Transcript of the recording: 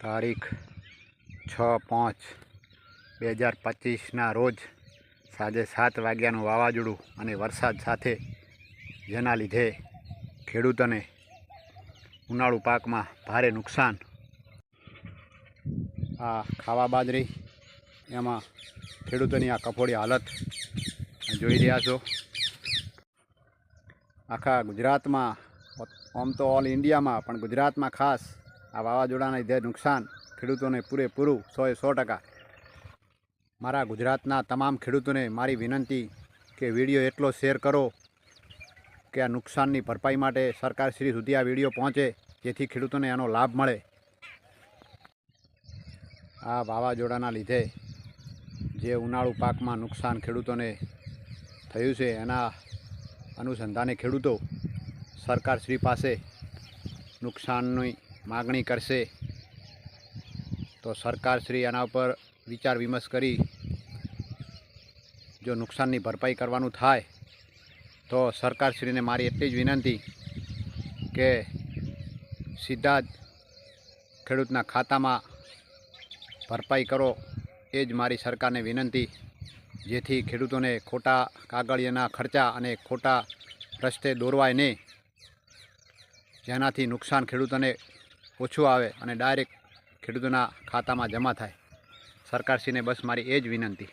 તારીખ છ પાંચ બે હજાર પચીસના રોજ સાંજે સાત વાગ્યાનું વાવાઝોડું અને વરસાદ સાથે જેના લીધે ખેડૂતોને ઉનાળુ પાકમાં ભારે નુકસાન. આ ખાવા બાજરી એમાં ખેડૂતોની આ કફોડી હાલત જોઈ રહ્યા છો. આખા ગુજરાતમાં, આમ તો ઓલ ઇન્ડિયામાં પણ ગુજરાતમાં ખાસ આ વાવાઝોડાના લીધે નુકસાન ખેડૂતોને પૂરેપૂરું સોએ સો ટકા. મારા ગુજરાતના તમામ ખેડૂતોને મારી વિનંતી કે વીડિયો એટલો શેર કરો કે આ નુકસાનની ભરપાઈ માટે સરકાર શ્રી સુધી આ વીડિયો પહોંચે, જેથી ખેડૂતોને એનો લાભ મળે. આ વાવાઝોડાના લીધે જે ઉનાળુ પાકમાં નુકસાન ખેડૂતોને થયું છે, એના અનુસંધાને ખેડૂતો સરકાર શ્રી પાસે નુકસાનની માગણી કરશે. તો સરકારશ્રી આના ઉપર વિચાર વિમર્શ કરી જો નુકસાનની ભરપાઈ કરવાનું થાય, તો સરકારશ્રીને મારી એટલી જ વિનંતી કે સીધા જ ખેડૂતના ખાતામાં ભરપાઈ કરો. એ જ મારી સરકારને વિનંતી. જેથી ખેડૂતોને ખોટા કાગળિયાના ખર્ચા અને ખોટા રસ્તે દોરવાય નહીં. જેનાથી નુકસાન ખેડૂતોને ઓછું આવે અને ડાયરેક્ટ ખેડૂતોના ખાતામાં જમા થાય. સરકારશ્રીને બસ મારી એ જ વિનંતી.